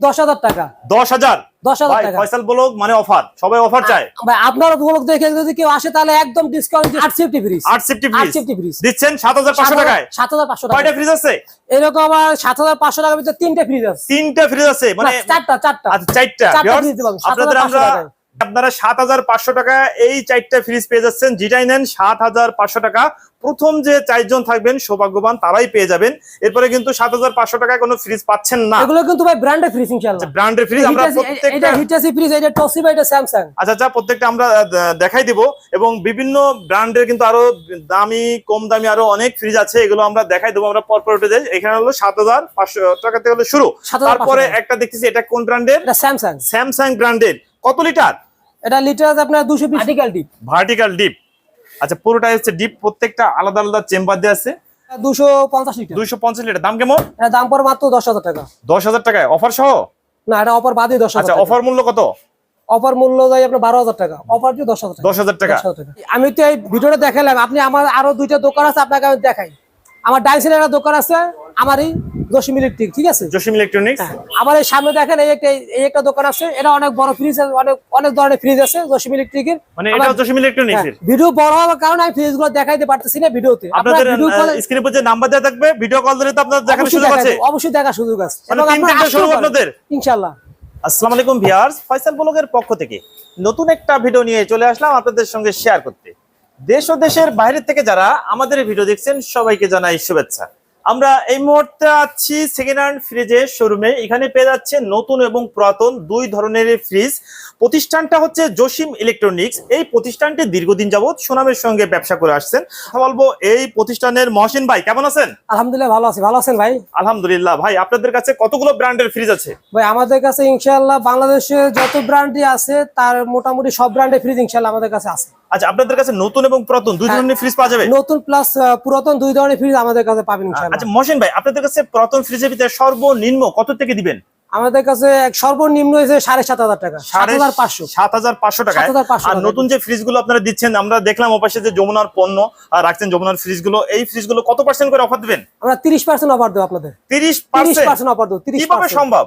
দশ হাজার টাকা। দশ হাজার? দশ হাজার টাকা। ফয়সাল ব্লগ মানে অফার সবাই অফার চায়। ভাই আপনার ব্লগ দেখে যদি কেউ আসে তাহলে একদম ডিসকাউন্ট আট সেফটি ফ্রিজ আট সিফটি ফ্রিজ সেফটি ফ্রিজ দিচ্ছেন সাত হাজার পাঁচশো টাকায়। সাত হাজার পাঁচশো টাকা ফ্রিজ আছে? এরকম আমার সাত হাজার পাঁচশো টাকার ভিতরে তিনটে ফ্রিজ আছে। তিনটে ফ্রিজ আছে মানে চারটা চারটা। আচ্ছা চারটা। আপনাদের আমরা। আপনারা সাত হাজার পাঁচশো টাকা এই চারটা ফ্রিজ পেয়ে যাচ্ছেন। যেটাই নেন সাত হাজার পাঁচশো টাকা। প্রথম যে চারজন থাকবেন সৌভাগ্যবান তারাই পেয়ে যাবেন। এরপরে কিন্তু সাত হাজার পাঁচশো টাকায় কোনো ফ্রিজ পাচ্ছেন না। এগুলো কিন্তু ভাই ব্র্যান্ডের ফ্রিজ ইনশাআল্লাহ। ব্র্যান্ডের ফ্রিজ আমরা প্রত্যেকটা হিটাসি ফ্রিজ এটা টসিবা এটা স্যামসাং আচ্ছা আচ্ছা প্রত্যেকটা আমরা দেখাই দিব। এবং বিভিন্ন ব্র্যান্ডের কিন্তু আরও দামি কম দামি আরও অনেক ফ্রিজ আছে। এগুলো আমরা দেখাই দেবো আমরা পরপর উঠে যাই। এখানে হলো সাত হাজার পাঁচশো টাকা থেকে হলো শুরু। 7,500 তারপরে একটা দেখতেছি এটা কোন ব্র্যান্ডের? এটা স্যামসাং স্যামসাং ব্র্যান্ডের কত লিটার? এটা লিটার আছে আপনার দুশো বিশ আর্টিকেল ডিপ ভার্টিক্যাল ডিপ আচ্ছা পুরোটা হচ্ছে ডিপ প্রত্যেকটা আলাদা আলাদা চেম্বার দিয়ে আছে। দুশো পঞ্চাশ লিটার দুইশো পঞ্চাশ লিটার দাম কেমন? এটা দাম পড়ে মাত্র দশ হাজার টাকা। দশ হাজার টাকায়? অফার সহ? না এটা অফার বাদে দশ আচ্ছা হাজার অফার মূল্য কত? অফার মূল্য যায় আপনার বারো হাজার টাকা। অফার দিয়ে দশ হাজার টাকা। দশ হাজার টাকা। 10,000 টাকা। আমি তো এই ভিডিওটা দেখালাম। আপনি আমার আরও দুইটা দোকান আছে আপনাকে আমি দেখাই। আমার ডাইসের একটা দোকান আছে। আমারই জসিম ইলেকট্রিক ঠিক আছে? জসিম ইলেকট্রনিক্স হ্যাঁ, আমার এই সামনে দেখেন এই একটা এই একটা দোকান আছে এটা অনেক বড় ফ্রিজ আছে অনেক অনেক ধরনের ফ্রিজ আছে জসিম ইলেকট্রিকের মানে এটা জসিম ইলেকট্রনিক্স ভিডিও বড় হওয়ার কারণে আমি ফ্রিজগুলো দেখাইতে পারতেছি না ভিডিওতে আপনাদের স্ক্রিনে উপর যে নাম্বার দেওয়া থাকবে ভিডিও কল দিলে তো আপনাদের অবশ্যই সুযোগ আছে। অবশ্যই দেখা সুযোগ আছে। মানে এবং তিন আপনারা ঘণ্টা শুরু আপনাদের? ইনশাআল্লাহ। আসসালামু আলাইকুম ভিউয়ার্স ফয়সাল ব্লগের পক্ষ থেকে নতুন একটা ভিডিও নিয়ে চলে আসলাম আপনাদের সঙ্গে শেয়ার করতে। দেশ ও দেশের বাইরে থেকে যারা আমাদের ভিডিও দেখছেন সবাইকে জানাই শুভেচ্ছা। আমরা এই মুহূর্তে আছি সেকেন্ড হ্যান্ড ফ্রিজের শোরুমে এখানে পেয়ে যাচ্ছে নতুন এবং পুরাতন দুই ধরনের ফ্রিজ প্রতিষ্ঠানটা হচ্ছে জসিম ইলেকট্রনিক্স এই প্রতিষ্ঠানটি দীর্ঘদিন যাবৎ সুনামের সঙ্গে ব্যবসা করে আসছেন। বলব এই প্রতিষ্ঠানের মহসিন ভাই কেমন আছেন? আলহামদুলিল্লাহ ভালো আছি। ভালো আছেন ভাই? আলহামদুলিল্লাহ। ভাই আপনাদের কাছে কতগুলো ব্র্যান্ডের ফ্রিজ আছে? ভাই আমাদের কাছে ইনশাআল্লাহ বাংলাদেশে যত ব্র্যান্ডই আছে তার মোটামুটি সব ব্র্যান্ডের ফ্রিজ ইনশাআল্লাহ আমাদের কাছে আছে। আচ্ছা আপনাদের কাছে নতুন এবং পুরাতন দুই হ্যাঁ। ধরনের ফ্রিজ পাওয়া যাবে? নতুন প্লাস পুরাতন দুই ধরনের ফ্রিজ আমাদের কাছে পাবেন আচ্ছা মহসিন ভাই আপনাদের কাছে পুরাতন ফ্রিজের ভিতরে সর্বনিম্ন কত থেকে দিবেন? আমাদের কাছে সর্বনিম্ন হয়েছে সাড়ে সাত হাজার টাকা সাত হাজার পাঁচশো। সাত হাজার পাঁচশো টাকা আর নতুন যে ফ্রিজগুলো আপনারা দিচ্ছেন আমরা দেখলাম ওপাশে যে যমুনার পণ্য রাখছেন যমুনার ফ্রিজগুলো এই ফ্রিজগুলো কত পার্সেন্ট করে অফার দিবেন? আমরা তিরিশ পার্সেন্ট অফার দেবো আপনাদের। তিরিশ পার্সেন্ট অফার দেবো তিরিশ সম্ভব?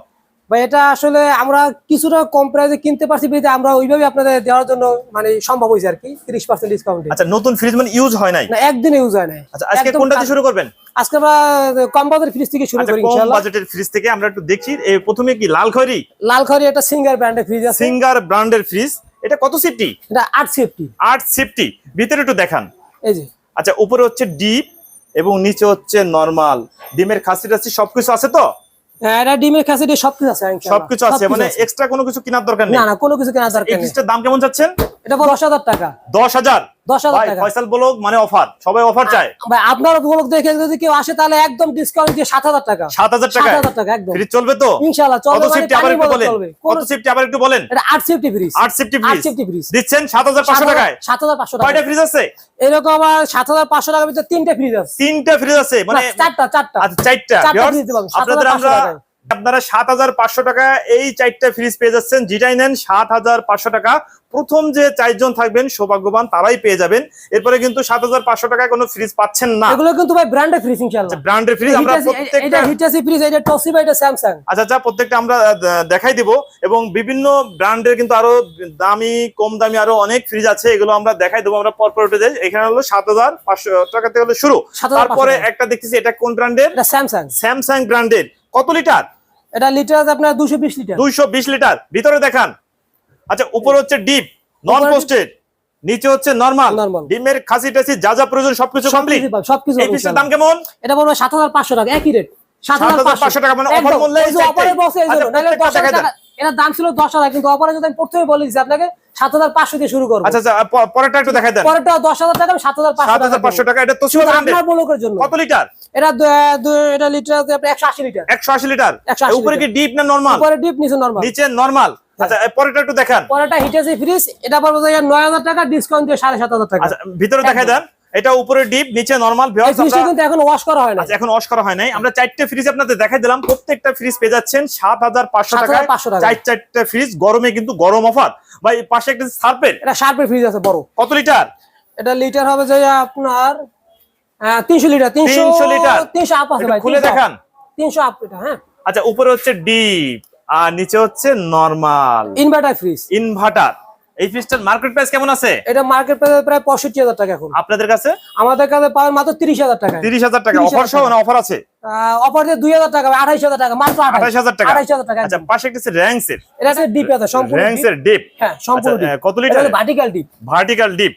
ভাই এটা আসলে আমরা কিছুটা কম প্রাইসে কিনতে পারছি বিধে আমরা ওইভাবে আপনাদের দেওয়ার জন্য মানে সম্ভব হয়েছে আর কি তিরিশ পার্সেন্ট ডিসকাউন্টে আচ্ছা নতুন ফ্রিজ মানে ইউজ হয় নাই? না একদিনে ইউজ হয় নাই। আচ্ছা আজকে কোনটা দিয়ে শুরু করবেন? আজকে আমরা কম বাজার ফ্রিজ থেকে শুরু আচ্ছা করি কম বাজেটের ফ্রিজ থেকে আমরা একটু দেখি এ, প্রথমে কি লাল খয়রি? লাল খড়ি একটা সিঙ্গার ব্র্যান্ডের ফ্রিজ আছে। সিঙ্গার ব্র্যান্ডের ফ্রিজ এটা কত সিফটি এটা আট সেফটি আট সিফটি ভিতরে একটু দেখান। এই যে। আচ্ছা উপরে হচ্ছে ডিপ এবং নিচে হচ্ছে নরমাল ডিমের খাসি টাসি সবকিছু আছে তো? হ্যাঁ, এটা ডিমের কাছে দিয়ে সবকিছু আছে সবকিছু আছে মানে এক্সট্রা কোনো কিছু কেনার দরকার নেই? না না কোনো কিছু কেনার দরকার নেই। দাম কেমন চাচ্ছেন এটা 10000 টাকা। 10000 ফয়সাল ব্লগ মানে অফার সবাই অফার চায়। ভাই আপনার ব্লগ দেখে যদি কেউ আসে তাহলে একদম ডিসকাউন্ট দিয়ে সাত হাজার টাকা। সাত হাজার টাকা? 7,000 টাকা একদম। ফ্রিজ চলবে তো? ইনশাআল্লাহ চলবে সিফটি আবার একটু বলেন। কত সিফটি আবার একটু বলেন। এটা আট সেফটি ফ্রিজ আট সিফটি আট ফ্রিজ সেফটি ফ্রিজ দিচ্ছেন টাকায়। টাকা কয়টা ফ্রিজ আছে? এরকম আমার সাত হাজার পাঁচশো টাকার ভিতরে তিনটে ফ্রিজ আছে। তিনটা ফ্রিজ আছে মানে চারটা চারটা। আচ্ছা চারটা। আপনাদের আমরা। আপনারা সাত হাজার পাঁচশো টাকা এই চারটা ফ্রিজ পেয়ে যাচ্ছেন। যেটাই নেন সাত হাজার পাঁচশো টাকা। প্রথম যে চারজন থাকবেন সৌভাগ্যবান তারাই পেয়ে যাবেন। এরপরে কিন্তু সাত হাজার পাঁচশো টাকায় কোনো ফ্রিজ পাচ্ছেন না। এগুলো কিন্তু ভাই ব্র্যান্ডের ফ্রিজ ইনশাআল্লাহ। ব্র্যান্ডের ফ্রিজ আমরা হিটাচি- প্রত্যেকটা এটা হিটাসি ফ্রিজ এটা টসিবা এটা স্যামসাং আচ্ছা আচ্ছা প্রত্যেকটা আমরা দেখাই দিব। এবং বিভিন্ন ব্র্যান্ডের কিন্তু আরও দামি কম দামি আরও অনেক ফ্রিজ আছে। এগুলো আমরা দেখাই দেবো আমরা পরপর উঠে যাই। এখানে হলো সাত হাজার পাঁচশো টাকা থেকে হলো শুরু। তারপরে একটা দেখতেছি এটা কোন ব্র্যান্ডের এটা স্যামসাং স্যামসাং ব্র্যান্ডের কত লিটার? এটা লিটার আছে আপনার দুশো বিশ লিটার। দুইশো বিশ লিটার। ভিতরে দেখান। আচ্ছা উপরে হচ্ছে ডিপ নন পোস্টেড নিচে হচ্ছে নর্মাল। ডিমের খাসি টাসি যা যা প্রয়োজন সবকিছু কমপ্লিট সবকিছু এই পিসের দাম কেমন? এটা বলব সাত হাজার পাঁচশো টাকা একই রেট 7,500 টাকা মানে একদম। মূল্যে এই যে। অফারে বসে এই জন্য, আচ্ছা, 10,000 এটার দাম ছিল দশ হাজার কিন্তু অফারে যদি আমি প্রথমে বলে দিচ্ছি আপনাকে সাত হাজার পাঁচশো দিয়ে শুরু করব। আচ্ছা আচ্ছা পরেরটা একটু দেখাই দেন। পরেরটা দশ হাজার টাকা সাত হাজার সাত হাজার পাঁচশো টাকা এটা তো আপনার ব্লকের জন্য। কত লিটার? এটা এটা লিটার একশো আশি লিটার। একশো আশি লিটার? 180 উপরে কি ডিপ না নর্মাল? উপরে ডিপ নিচে নর্মাল। নিচে নর্মাল? আচ্ছা একটু দেখান। ফ্রিজ এটা পড়বে যে নয় হাজার টাকা ডিসকাউন্ট দিয়ে সাড়ে সাত হাজার টাকা। আচ্ছা ভিতরে দেখা দেন। এটা উপরে ডিপ নিচে নর্মাল ফ্রিজটা কিন্তু এখন ওয়াশ করা হয় না আচ্ছা এখন ওয়াশ করা হয় নাই। আমরা চারটে ফ্রিজ আপনাদের দেখাই দিলাম। প্রত্যেকটা ফ্রিজ পেয়ে যাচ্ছেন সাত হাজার পাঁচশো টাকা 7,500 টাকায়। চার চারটা ফ্রিজ গরমে কিন্তু গরম অফার। ভাই পাশে একটা সার্পের এটা শার্পের ফ্রিজ আছে বড়। কত লিটার? এটা লিটার হবে যে আপনার তিনশো লিটার তিনশো 300 লিটার। তিনশো আপ আছে ভাই খুলে দেখান। তিনশো আপ এটা হ্যাঁ। আচ্ছা উপরে হচ্ছে ডিপ আর নিচে হচ্ছে নরমাল ইনভার্টার ফ্রিজ ইনভার্টার এই ফ্রিজটার মার্কেট প্রাইস কেমন আছে? এটা মার্কেট প্রাইস প্রায় পঁয়ষট্টি হাজার টাকা এখন। আপনাদের কাছে? আমাদের কাছে পাবেন মাত্র তিরিশ হাজার টাকা। তিরিশ হাজার টাকা। অফার সহ না অফার আছে? অফার দিয়ে দুই হাজার টাকা আঠাইশ হাজার টাকা মাত্র আঠাশ হাজার টাকা। আঠাইশ হাজার টাকা। আচ্ছা পাশে একটা র্যাঙ্কস এর। এটা হচ্ছে ডিপ আছে সম্পূর্ণ র্যাঙ্কস। এর ডিপ হ্যাঁ সম্পূর্ণ আচ্ছা, deep। কত litre? Vertical deep vertical deep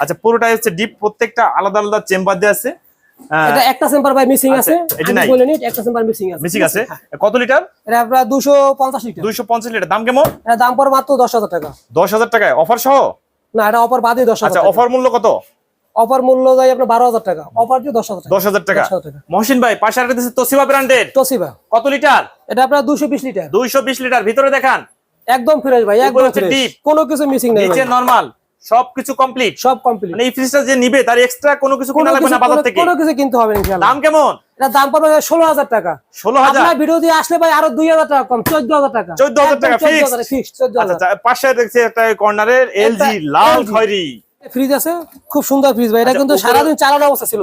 আচ্ছা পুরোটাই হচ্ছে ডিপ প্রত্যেকটা আলাদা আলাদা চেম্বার দিয়ে আছে। এটা একটা মিসিং আছে এটা আমি নাই। বলে একটা মিসিং আছে। মিসিং আছে। হ্যাঁ। কত লিটার? এটা আপনার দুশো পঞ্চাশ লিটার। দুইশো পঞ্চাশ লিটার। দাম কেমন? এটা দাম পড়ে মাত্র দশ হাজার টাকা। দশ হাজার টাকায়। অফার সহ? না এটা অফার বাদে দশ আচ্ছা অফার মূল্য কত? অফার মূল্য যায় আপনার বারো হাজার টাকা। অফার দিয়ে দশ হাজার টাকা। দশ হাজার টাকা। 10,000 টাকা। মহসিন ভাই পাশে আর দিচ্ছে তোসিবা ব্র্যান্ডের তোসিবা। কত লিটার? এটা আপনার দুশো বিশ লিটার। দুইশো বিশ লিটার। ভিতরে দেখান। একদম ফ্রেশ ভাই একদম ফ্রেশ কোনো কিছু মিসিং নেই নিচে। নরমাল সবকিছু কমপ্লিট সব কমপ্লিট মানে এই ফ্রিজটা যে নিবে তার এক্সট্রা কোনো কিছু কোনো লাগবে না বাজার থেকে। কোনো কিছু কিনতে হবে ইনশাআল্লাহ। দাম কেমন? এটা দাম পড়বে ষোলো হাজার টাকা। ষোলো হাজার? আপনার ভিডিও দিয়ে আসলে ভাই আরও দুই হাজার টাকা কম চোদ্দ হাজার টাকা। 14,000 টাকা ফিক্স চোদ্দ আচ্ছা হাজার আচ্ছা, পাশে দেখছি একটা কর্নারের এলজি লাল খয়রি। ফ্রিজ আছে খুব সুন্দর ফ্রিজ ভাই। এটা আচ্ছা, কিন্তু সারাদিন চালানো অবস্থা ছিল।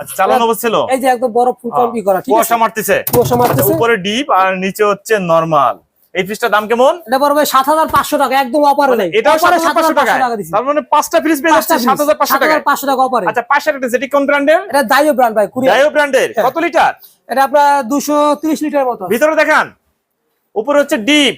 আচ্ছা চালানো ছিল? এই যে একদম বড় ফুল কম্পি করা ঠিক আছে? কুয়াশা মারতেছে। কুয়াশা মারতেছে। উপরে ডিপ আর নিচে হচ্ছে নরমাল এই ফ্রিজটার দাম কেমন? এটা পড়বে সাত হাজার পাঁচশো টাকা একদম অপারে নেই হাজার পাঁচশো টাকা টাকা তার মানে পাঁচটা ফ্রিজ পেয়ে যাচ্ছে সাত হাজার পাঁচশো টাকা পাঁচশো টাকা অপারে আচ্ছা পাশের একটা যেটি কোন ব্র্যান্ডের এটা দাইও ব্র্যান্ড ভাই কুরিয়ার ডায়ো ব্র্যান্ডের। কত লিটার? এটা আপনার দুশো তিরিশ লিটার মতো। ভিতরে দেখান। উপরে হচ্ছে ডিপ।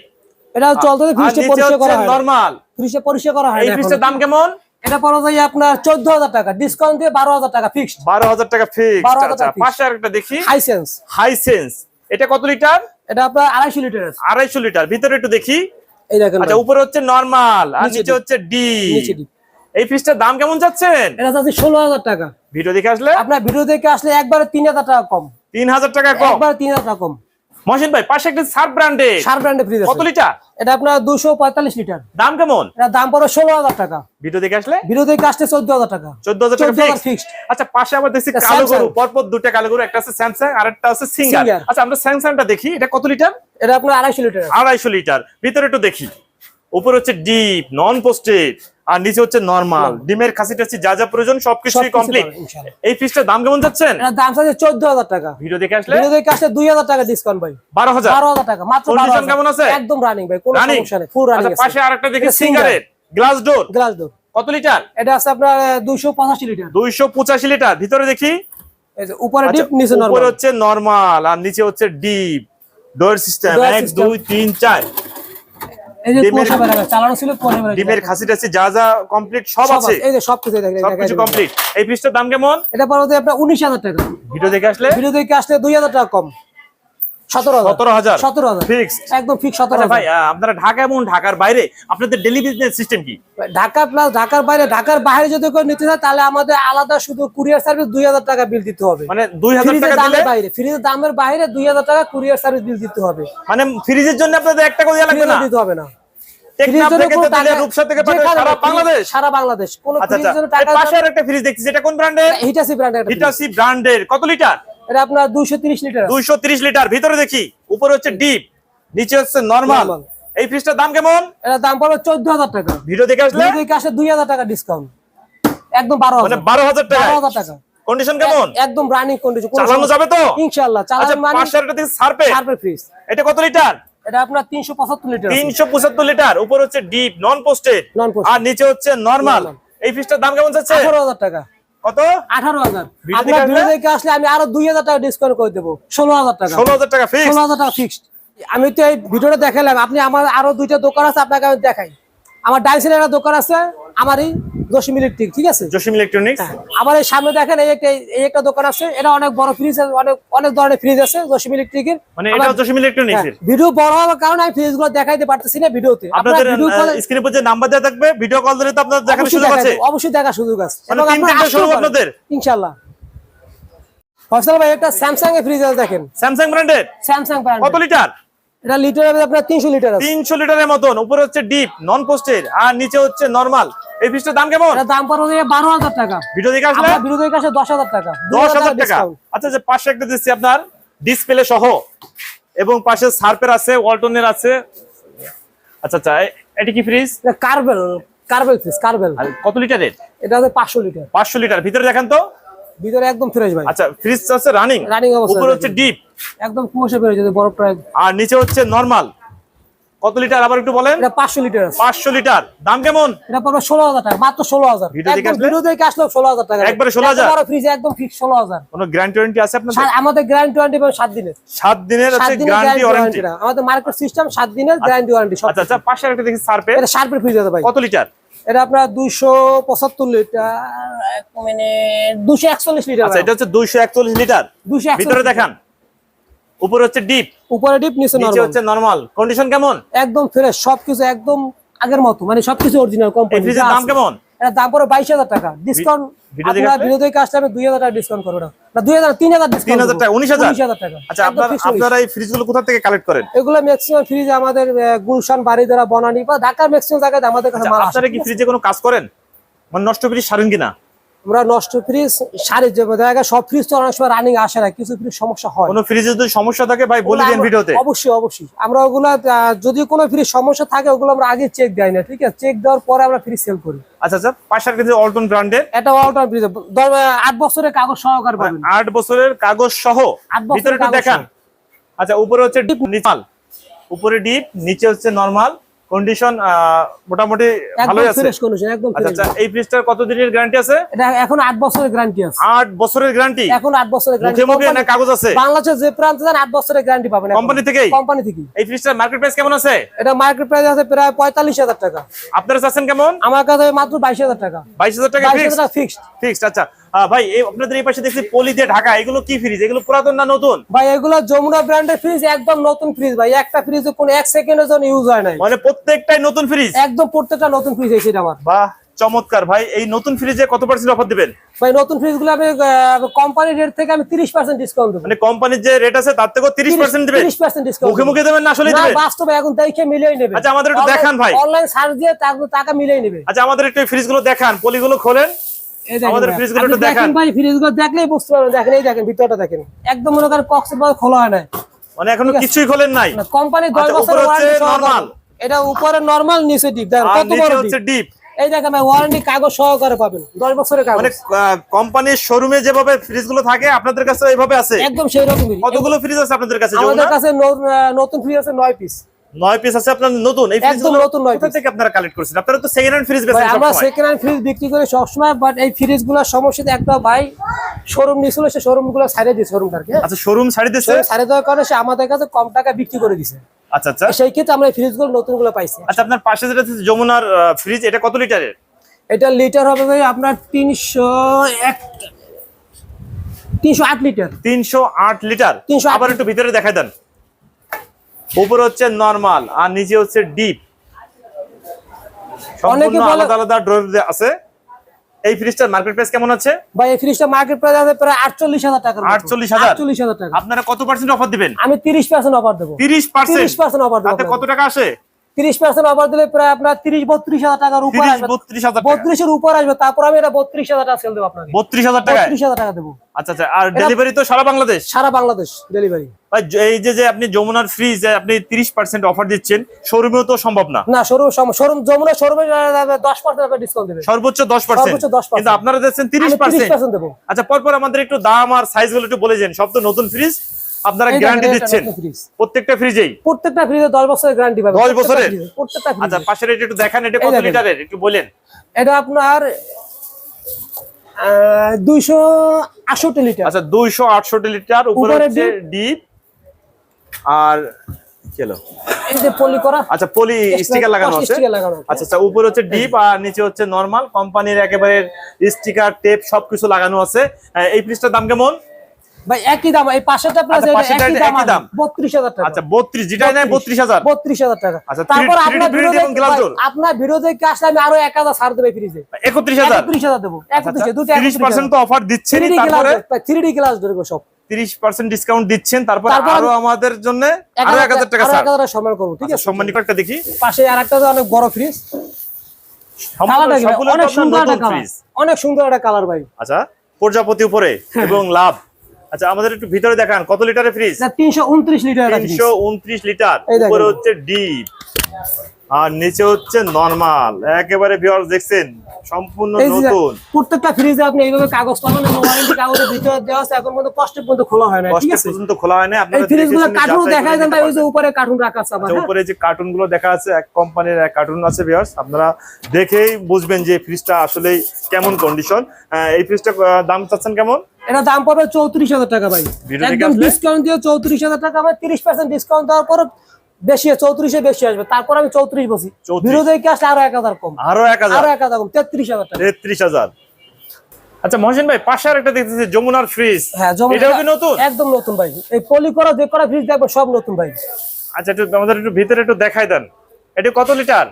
এটা চলতে ফ্রিজে পরিষ্কার করা হচ্ছে হয়। নরমাল ফ্রিজে পরিষ্কার করা হয় এই ফ্রিজটার দাম কেমন? এটা পড়ে যায় আপনার চোদ্দ হাজার টাকা ডিসকাউন্ট দিয়ে বারো হাজার টাকা ফিক্সড বারো হাজার টাকা ফিক্স 12,000 আচ্ছা টাকা fixed। পাশে আরেকটা দেখি। হাইসেন্স হাই সেন্স এটা কত লিটার? এটা আপনার আড়াইশো লিটার আছে। আড়াইশো লিটার। ভিতরে একটু দেখি। এই দেখেন আচ্ছা উপরে হচ্ছে নরমাল আর নিচে নিচে হচ্ছে ডি এই ফ্রিজটার দাম কেমন যাচ্ছেন এটা যাচ্ছে ষোলো হাজার টাকা। ভিডিও দেখে আসলে? আপনার ভিডিও দেখে আসলে একবারে তিন হাজার টাকা কম। তিন হাজার টাকা কম। একবার তিন হাজার টাকা কম। মহসিন ভাই পাশে একটা সার্ফ ব্র্যান্ডে সার ব্র্যান্ডে ফ্রিজ কত লিটার? এটা আপনার দুশো পঁয়তাল্লিশ লিটার। দাম কেমন? এটা দাম ষোলো হাজার টাকা। ভিডিও দেখে আসলে? ভিডিও দেখে আসলে চোদ্দ হাজার টাকা। চোদ্দ হাজার টাকা 14,000 fixed। fixed। আচ্ছা পাশে আবার দেখছি কালো গরু পরপর দুটো কালো গরু একটা আছে স্যামসাং আর একটা আছে সিঙ্গার আচ্ছা আমরা স্যামসাংটা দেখি এটা কত লিটার? এটা আপনার আড়াইশো লিটার আড়াইশো লিটার। ভিতরে একটু দেখি। উপরে হচ্ছে ডিপ নন পোস্টেড আর নিচে হচ্ছে নরমাল ডিমের খাসি টাসি যা যা প্রয়োজন সবকিছুই সবকিছু কমপ্লিট এই ফিসটার দাম কেমন যাচ্ছেন? দাম চোদ্দ হাজার টাকা। ভিডিও দেখে আসলে? ভিডিও দেখে আসলে দুই হাজার টাকা ডিসকাউন্ট ভাই। বারো হাজার? বারো হাজার টাকা মাত্র Condition কেমন আছে? একদম রানিং ভাই কোনো সমস্যা নেই ফুল রানিং আচ্ছা পাশে আরেকটা দেখি সিঙ্গারের গ্লাস ডোর গ্লাস ডোর কত লিটার এটা আছে আপনার দুইশো পঁচাশি লিটার দুইশো পঁচাশি লিটার ভিতরে দেখি। এই যে উপরে আচ্ছা, ডিপ নিচে উপরে হচ্ছে নরমাল আর নিচে হচ্ছে ডিপ ডোর সিস্টেম Door এক system। দুই তিন চার। এই যে ডিমের- খাসি টাসি যা যা কমপ্লিট সব আছে। এই যে সবকিছু কমপ্লিট এই পিসটার দাম কেমন? এটা পরে আপনার উনিশ হাজার টাকা। ভিডিও দেখে আসলে? ভিডিও দেখে আসলে দুই হাজার টাকা কম। ঢাকার বাইরে আপনাদের ডেলি বিজনেস সিস্টেম কি? ঢাকা প্লাস ঢাকার বাইরে ঢাকার বাইরে যদি কেউ নিতে চায় তাহলে আমাদের আলাদা শুধু কুরিয়ার সার্ভিস দুই হাজার টাকা বিল দিতে হবে। মানে দুই হাজার দামের বাইরে ফ্রিজের দামের বাইরে দুই হাজার টাকা কুরিয়ার সার্ভিস বিল দিতে হবে। মানে ফ্রিজের জন্য আপনাদের লাগবে না? দিতে হবে না। একটা ফ্রিজ দেখছি এটা কোন ব্র্যান্ডের হিটাসি ব্র্যান্ডের হিটাসি ব্র্যান্ডের কত লিটার এটা আপনার দুইশো তিরিশ লিটার আছে। দুইশো তিরিশ লিটার। ভিতরে দেখি উপরে হচ্ছে ডিপ নিচে হচ্ছে নরমাল। এই ফ্রিজটার দাম কেমন? এটা দাম পড়বে চোদ্দ হাজার টাকা। ভিডিও দেখে আসলে? ভিডিও দেখে আসলে দুই হাজার টাকা ডিসকাউন্ট একদম বারো মানে হাজার বারো হাজার টাকা। বারো হাজার টাকা। কন্ডিশন কেমন? একদম রানিং কন্ডিশন চালানো যাবে তো? ইনশাআল্লাহ আচ্ছা চালানো মানে পাশে একটা দেখছি সার্পে। শার্পের ফ্রিজ এটা কত লিটার? এটা আপনার তিনশো পঁচাত্তর লিটার আছে। তিনশো পঁচাত্তর লিটার। উপর হচ্ছে ডিপ নন পোস্টেড আর নিচে হচ্ছে নরমাল এই ফ্রিজটার দাম কেমন যাচ্ছে? আঠারো হাজার টাকা। কত? আঠারো হাজার। আপনার ভিডিও দেখে আসলে আমি আরও দুই হাজার টাকা ডিসকাউন্ট করে দেবো। ষোলো হাজার টাকা। ষোলো হাজার টাকা ফিক্স ষোলো হাজার টাকা ফিক্সড আমি তো এই ভিডিওটা দেখালাম আপনি আমার আরও দুইটা দোকান আছে আপনাকে আমি দেখাই। আমার ডাইসের একটা দোকান আছে আমারই দশম ইলেকট্রিক ঠিক আছে? জসিম ইলেকট্রনিক্স আমার এই সামনে দেখেন এই একটা এই একটা দোকান আছে এটা অনেক বড় ফ্রিজ আছে অনেক অনেক ধরনের ফ্রিজ আছে দশম ইলেকট্রিকের মানে এটা জসিম ইলেকট্রনিক্স ভিডিও বড় হওয়ার কারণে আমি ফ্রিজগুলো দেখাইতে পারতেছি না ভিডিওতে আপনাদের ভিডিও স্ক্রিনে যে নাম্বার দেওয়া থাকবে ভিডিও কল দিলে তো আপনাদের দেখার সুযোগ আছে। অবশ্যই দেখার সুযোগ আছে। এবং ঘণ্টা শুরু আপনাদের? ইনশাআল্লাহ। ফয়সাল ভাই একটা স্যামসাং এর ফ্রিজ আছে দেখেন। স্যামসাং ব্র্যান্ডের স্যামসাং ব্র্যান্ড কত লিটার এটা লিটার আপনার তিনশো লিটার আছে। তিনশো লিটারের মতন উপরে হচ্ছে ডিপ নন পোস্টেড আর নিচে হচ্ছে নরমাল এই ফ্রিজটার দাম কেমন? এটা দাম পড়বে বারো হাজার টাকা। ভিডিও দেখে আসলে? বিরোধী কাছে দশ হাজার টাকা। দশ হাজার টাকা। আচ্ছা যে পাশে একটা দিচ্ছি আপনার ডিসপ্লে সহ। এবং পাশে সার্পের আছে ওয়ালটনের আছে। আচ্ছা আচ্ছা এটি কি ফ্রিজ কার্বেল কার্বেল ফ্রিজ কার্বেল কত লিটারের এটা হচ্ছে পাঁচশো লিটার পাঁচশো লিটার ভিতরে দেখেন তো। ভিতরে একদম ফ্রেশ ভাই। আচ্ছা ফ্রিজ আছে রানিং Running অবস্থায় উপরে হচ্ছে ডিপ একদম কুয়াশা বরফটা আর নিচে হচ্ছে নরমাল কত লিটার আবার একটু বলেন। এটা পাঁচশো লিটার আছে। পাঁচশো লিটার দাম কেমন? এটা পড়বে ষোলো হাজার টাকা মাত্র ষোলো হাজার। ভিডিও দেখে একদম আসলে? ভিডিও দেখে আসলে ষোলো হাজার টাকা। একবারে 16,000? ফ্রিজ একদম ফিক্স ষোলো হাজার। কোনো গ্যারান্টি ওয়ারেন্টি আছে আপনাদের? আমাদের গ্যারান্টি ওয়ারেন্টি পাবেন সাত দিনের। সাত দিনের সাত আছে গ্যারান্টি ওয়ারেন্টি আমাদের মার্কেট সিস্টেম সাত দিনের গ্যারান্টি ওয়ারেন্টি আচ্ছা আচ্ছা পাশে একটা দেখি সার্পে এটা শার্পের ফ্রিজ আছে ভাই। কত লিটার এটা আপনার দুইশো পঁচাত্তর লিটার মানে দুশো একচল্লিশ লিটার আচ্ছা এটা হচ্ছে দুইশো একচল্লিশ লিটার। দুশো ভিতরে দেখান। উপরে হচ্ছে ডিপ উপরে ডিপ নিচে নিচে হচ্ছে নরমাল কন্ডিশন কেমন? একদম ফ্রেশ সবকিছু একদম আগের মতো মানে সবকিছু অরিজিনাল কোম্পানি দাম কেমন? এটা দাম পড়ে বাইশ হাজার টাকা। ডিসকাউন্ট আপনারা বিরোধী আসলে আমি দুই হাজার টাকা ডিসকাউন্ট করব না। দুই হাজার তিন হাজার তিন হাজার টাকা উনিশ হাজার? টাকা। আচ্ছা আপনার এই ফ্রিজগুলো কোথা থেকে কালেক্ট করেন? এগুলো ম্যাক্সিমাম ফ্রিজ আমাদের গুলশান বাড়ি দ্বারা বনানি বা ঢাকার ম্যাক্সিমাম জায়গায় আমাদের কাছে আচ্ছা, আপনারা কি ফ্রিজে কোনো কাজ করেন? মানে নষ্ট ফ্রিজ সারেন কিনা? আমরা নষ্ট ফ্রিজ সারি যাব দেখা সব ফ্রিজ তো অনেক সময় রানিং আসে না কিছু ফ্রিজ সমস্যা হয়। কোনো ফ্রিজে যদি সমস্যা থাকে ভাই বলে দিন ভিডিওতে। অবশ্যই অবশ্যই। আমরা ওগুলো যদি কোনো ফ্রিজ সমস্যা থাকে ওগুলো আমরা আগে চেক দেয় না ঠিক আছে? চেক দেওয়ার পরে আমরা ফ্রিজ সেল করি। আচ্ছা আচ্ছা পাশের কিন্তু অল্টন ব্র্যান্ডের এটা অল্টার ফ্রিজ আট বছরের কাগজ সহকার পাবেন। আট বছরের কাগজ সহ? ভিতরে দেখান। আচ্ছা উপরে হচ্ছে ডিপ নিচাল উপরে ডিপ নিচে হচ্ছে নরমাল কন্ডিশন মোটামুটি ভালোই আছে। ফ্রেশ কন্ডিশন একদম আচ্ছা আচ্ছা এই ফ্রিজটার কত দিনের গ্যারান্টি আছে? এটা এখন আট বছরের গ্যারান্টি আছে। আট বছরের গ্যারান্টি এখন আট বছরের গ্যারান্টি মুখে মুখে না কাগজ আছে? বাংলাদেশের যে প্রান্তে যান আট বছরের গ্যারান্টি পাবেন কোম্পানি থেকেই? কোম্পানি থেকে এই ফ্রিজটার মার্কেট প্রাইস কেমন আছে? এটা মার্কেট প্রাইস আছে প্রায় পঁয়তাল্লিশ হাজার টাকা। আপনারা চাচ্ছেন কেমন? আমার কাছে মাত্র বাইশ হাজার টাকা। বাইশ হাজার টাকা ফিক্স ফিক্সড ফিক্সড আচ্ছা। ভাই আপনাদের এই পাশে দেখছি পলি দিয়ে ঢাকা এগুলো কি ফ্রিজ এগুলো পুরাতন না নতুন? ভাই এগুলো যমুনা ব্র্যান্ডের ফ্রিজ একদম নতুন ফ্রিজ ভাই। একটা ফ্রিজ কোনো এক সেকেন্ডের জন্য ইউজ হয় নাই। মানে প্রত্যেকটাই নতুন ফ্রিজ একদম প্রত্যেকটা নতুন ফ্রিজ এসে আমার। বাহ চমৎকার। ভাই এই নতুন ফ্রিজে কত পার্সেন্ট অফার দিবেন? ভাই নতুন ফ্রিজগুলো আমি কোম্পানি রেট থেকে আমি তিরিশ পার্সেন্ট ডিসকাউন্ট দেবো। মানে কোম্পানির যে রেট আছে তার তিরিশ পার্সেন্ট দিবেন? তিরিশ পার্সেন্ট ডিসকাউন্ট মুখে মুখে দেবেন না আসলে দিবেন? বাস্তবে এখন দেখে মিলিয়ে নেবে। আচ্ছা, আমাদের একটু দেখান ভাই। অনলাইন সার্চ দিয়ে টাকা মিলিয়ে নেবে। আচ্ছা আমাদের একটু ফ্রিজগুলো দেখান পলিগুলো খোলেন। এই দেখেন আমাদের ভাই। fridge গুলো আপনি একটু দেখেন। ভাই ফ্রিজ দেখলেই বুঝতে পারবেন দেখেন এই দেখেন ভিতরটা দেখেন। একদম মনে করেন কক্সের মধ্যে খোলা হয় না মানে এখনও কিছুই খোলেন নাই? কোম্পানি দশ আচ্ছা, বছর ওয়ারেন্টি normal। এটা উপরে নরমাল নিচে ডিপ দেখেন কত বড় হচ্ছে ডিপ ডিপ এই দেখেন ভাই ওয়ারেন্টি কাগজ সহকারে পাবেন দশ বছরের কাগজ। মানে কোম্পানির শোরুমে যেভাবে ফ্রিজগুলো থাকে আপনাদের কাছে এইভাবে আছে? একদম সেই রকমই কতগুলো ফ্রিজ আছে আপনাদের কাছে আমাদের কাছে নতুন ফ্রিজ আছে নয় পিস নয় পিস আছে আপনার নতুন। এই একদম নতুন নয় থেকে আপনারা কালেক্ট করছেন? আপনারা তো সেকেন্ড হ্যান্ড ফ্রিজ বেচেন আমরা সেকেন্ড হ্যান্ড ফ্রিজ বিক্রি করি সবসময় বাট এই সমস্যা একটা ভাই শোরুম নিয়েছিল সে শোরুমগুলো ছাড়িয়ে দিয়েছে শোরুমটাকে আচ্ছা শোরুম ছাড়ি দিচ্ছে ছাড়িয়ে দেওয়ার কারণে সে আমাদের কাছে কম টাকা বিক্রি করে দিছে আচ্ছা আচ্ছা। সেই ক্ষেত্রে আমরা এই ফ্রিজগুলো নতুনগুলো পাইছি। আচ্ছা আপনার পাশে যেটা আছে যমুনার ফ্রিজ এটা কত লিটারের? এটা লিটার হবে ভাই আপনার তিনশো এক তিনশো আট লিটার। তিনশো আট লিটার। 308 আবার একটু ভিতরে দেখাই দেন। উপরে হচ্ছে নরমাল আর নিচে হচ্ছে ডিপ সম্পূর্ণ আলাদা আলাদা ড্রয়ার আছে। এই ফ্রিজটার মার্কেট প্রাইস কেমন আছে? ভাই এই ফ্রিজটা মার্কেট প্রাইস আছে প্রায় আটচল্লিশ হাজার টাকা 48,000? আটচল্লিশ হাজার? টাকা। আপনারা কত পার্সেন্ট অফার দিবেন? আমি তিরিশ পার্সেন্ট অফার দেবো। তিরিশ পার্সেন্ট তিরিশ পার্সেন্ট অফার তাতে কত টাকা আসে? তিরিশ পার্সেন্ট অফার দিলে প্রায় আপনার তিরিশ বত্রিশ হাজার টাকার উপর আসবে। বত্রিশ হাজার বত্রিশের উপর আসবে তারপর আমি এটা বত্রিশ হাজার টাকা সেল দেবো আপনাকে। বত্রিশ হাজার টাকায়? বত্রিশ হাজার টাকা দেবো। আচ্ছা আচ্ছা আর ডেলিভারি তো সারা বাংলাদেশ? সারা বাংলাদেশ ডেলিভারি এই যে যে আপনি যমুনার ফ্রিজ আপনি তিরিশ পার্সেন্ট অফার দিচ্ছেন শোরুমেও তো সম্ভব না। না শোরুম শোরুম যমুনা শোরুমে দশ পার্সেন্ট ডিসকাউন্ট দেবে। সর্বোচ্চ দশ পার্সেন্ট সর্বোচ্চ 10% কিন্তু আপনারা দিচ্ছেন তিরিশ পার্সেন্ট আচ্ছা পরপর আমাদের একটু দাম আর সাইজগুলো একটু বলে যান। সব তো নতুন ফ্রিজ আপনারা গ্যারান্টি দিচ্ছেন? প্রত্যেকটা ফ্রিজেই প্রত্যেকটা ফ্রিজে দশ বছরের গ্যারান্টি পাবে 10 বছরের? প্রত্যেকটা আচ্ছা পাশের এটা একটু দেখান এটা কত লিটারের? একটু বলেন। এটা আপনার দুইশো আষট্টি লিটার। আচ্ছা দুইশো আটষট্টি লিটার উপরে হচ্ছে ডিপ। আর হলো? এই যে পলি করা। আচ্ছা পলি স্টিকার লাগানো আছে? sticker লাগানো আছে। আচ্ছা আচ্ছা উপরে হচ্ছে ডিপ আর নিচে হচ্ছে নরমাল কোম্পানির একেবারে স্টিকার টেপ সবকিছু লাগানো আছে। এই ফ্রিজটার দাম কেমন? ভাই একই দাম এই প্লাস আচ্ছা, একই দাম। বত্রিশ হাজার টাকা। আচ্ছা বত্রিশ নেয় বত্রিশ হাজার। বত্রিশ হাজার টাকা। আচ্ছা, তারপর আপনার? বিরোধী আপনার বিরোধী আসলে আমি আরও এক হাজার ছাড় দেবে ফ্রিজে একত্রিশ হাজার। একত্রিশ হাজার দেবো একত্রিশ দুটো তিরিশ পার্সেন্ট তো অফার থ্রি ডি গ্লাস ধরবো সব। তিরিশ পার্সেন্ট ডিসকাউন্ট দিচ্ছেন তারপর আরও আমাদের জন্য আরও এক হাজার টাকা আরও স্যার এক হাজার টাকা সম্মান করব ঠিক আছে? সম্মানিত একটা দেখি। পাশে আর একটা অনেক বড় ফ্রিজ অনেক সুন্দর একটা কালার অনেক সুন্দর একটা কালার ভাই। আচ্ছা প্রজাপতি উপরে। এবং লাভ। আচ্ছা আমাদের একটু ভিতরে দেখান কত লিটারের ফ্রিজ তিনশো উনত্রিশ লিটার একটা ফ্রিজ তিনশো উনত্রিশ লিটার উপরে হচ্ছে ডিপ আর নিচে হচ্ছে নরমাল একেবারে ভিউয়ার্স দেখছেন সম্পূর্ণ নতুন। প্রত্যেকটা ফ্রিজে আপনি এইভাবে কাগজ পাবেন ওয়ারেন্টি কাগজের ভিতরে দেওয়া আছে এখন পর্যন্ত কষ্ট পর্যন্ত খোলা হয় না ঠিক আছে? পর্যন্ত খোলা হয় না আপনারা ফ্রিজগুলো দেখে কার্টুন দেখা যায় নিতে ওই যে উপরে কার্টুন রাখা আছে আবার আচ্ছা, হ্যাঁ? উপরে যে কার্টুনগুলো দেখা আছে এক কোম্পানির এক কার্টুন আছে ভিউয়ার্স আপনারা দেখেই বুঝবেন যে ফ্রিজটা আসলে কেমন কন্ডিশন এই ফ্রিজটা দাম চাচ্ছেন কেমন? এটা দাম পড়বে চৌত্রিশ হাজার টাকা ভাই। একদম ডিসকাউন্ট দিয়ে চৌত্রিশ হাজার টাকা ভাই তিরিশ পার্সেন্ট ডিসকাউন্ট দেওয়ার পর বেশি চৌত্রিশে বেশি আসবে। তারপর আমি চৌত্রিশ বসি। 34 ভিডিও দেখে আসলে আরও এক হাজার কম। আরও এক হাজার? আরও এক হাজার কম তেত্রিশ হাজার টাকা। তেত্রিশ হাজার। আচ্ছা মহসিন ভাই পাশে আর একটা দেখতেছি যমুনার ফ্রিজ হ্যাঁ এটাও কি নতুন? একদম নতুন ভাই। এই পলি করা যে করা ফ্রিজ দেখব সব নতুন ভাই। আচ্ছা একটু আমাদের একটু ভিতরে একটু দেখাই দেন। এটা কত লিটার?